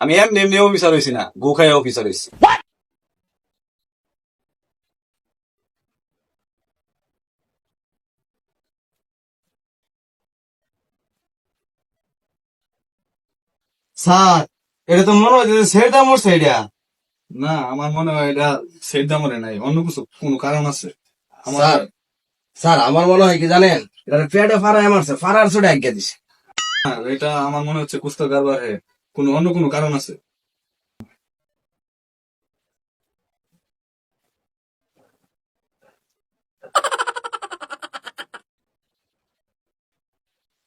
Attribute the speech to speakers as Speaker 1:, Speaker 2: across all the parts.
Speaker 1: আমি এমনি এমনি অফিসার হয়েছি না গু খাই অফিসার হয়েছি
Speaker 2: স্যার এটা তো মনে হচ্ছে সেটা মরছে এটা
Speaker 1: না আমার মনে হয় এটা সেট দামরে নাই অন্য কিছু কোনো কারণ আছে? আমার
Speaker 2: স্যার স্যার আমার মনে হয় কি জানেন এটা পেটে ফাড়ায় মারছে ফাড়ার চোটে আজ্ঞা দিছে।
Speaker 1: হ্যাঁ, এটা আমার মনে হচ্ছে কুস্তা কারবারে কোনো অন্য কোনো কারণ আছে?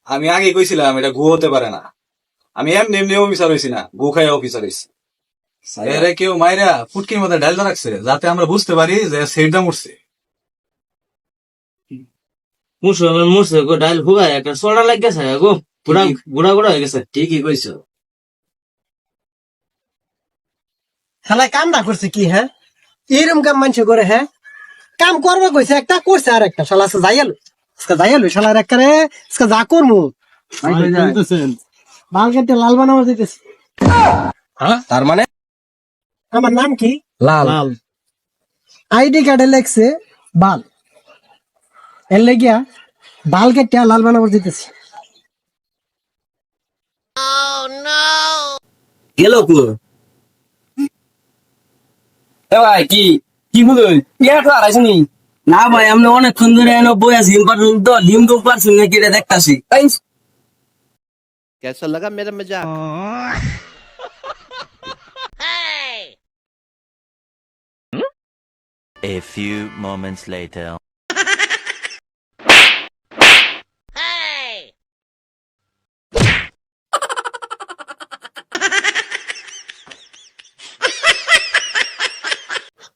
Speaker 1: আমি আগে কইছিলাম এটা গু হতে পারে না। আমি এমনি এমনি অফিসার হয়েছি না গু খাই অফিসার হয়েছি এরে কেউ মাইরা ফুটকির মধ্যে ডালটা রাখছে যাতে আমরা বুঝতে পারি যে সেটটা মরছে
Speaker 2: মুসলমান মুসে গো ডাইল হুগায় একটা সোডা লাগেছে গো। পুরা গুড়া গুড়া হয়ে গেছে। ঠিকই কইছো।
Speaker 3: শালা কামটা করছে কি হ্যাঁ? এরম কাম মানুষ করে হ্যাঁ? কাম করব কইছে একটা করছে আর একটা। শালা আজকে যাইয়াল আজকে যাইয়াল শালার একটা রে আজকে যা করব বাল কেটে লাল বানাবো দিতেছি।
Speaker 2: তার মানে?
Speaker 3: আমার নাম কি?
Speaker 2: লাল।
Speaker 3: আইডি কার্ডে লেখছে বাল। এর লেগিয়া বাল কেটে লাল বানাবো দিতেছি।
Speaker 2: গেল কু এ ভাই কি কি বুঝুন ইয়া তো আর আসেনি না ভাই আমরা অনেকক্ষণ ধরে এনে বই আছি হিম পারছুন তো হিম তো পারছুন নাকি এটা দেখতাছি
Speaker 4: कैसा लगा मेरा मजाक
Speaker 5: A few moments later.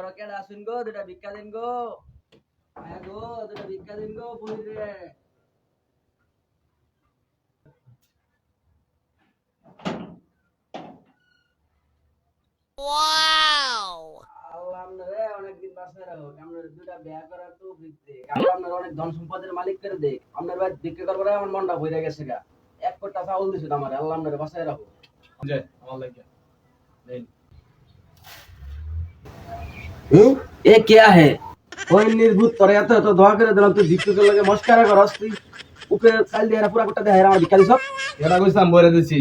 Speaker 2: গো কেডা আসুন গো দুটা ভিক্ষা দিন গো আয়া গো দুটা ভিক্ষা দিন গো পুলিশ রে অনেক ধন সম্পদের মালিক করে দেখ আপনার ভাই বিক্রি করবার আমার মনটা ভরে গেছে গা এক কোটা চাউল দিছে আমার আল্লাহ আপনারে বাঁচায় রাখো
Speaker 1: আমার লাগে
Speaker 2: এ কেয়া হে ওই নির্ভূত তোরে এত এত দোয়া করে দিলাম তুই দীপ্তকে লাগে মস্কারা করস তুই উপরে চাল দিয়ে পুরা কোটা দেহাইরা আমার বিকালি সব
Speaker 1: হ্যাঁ? এরা কইছাম বলে দিছি।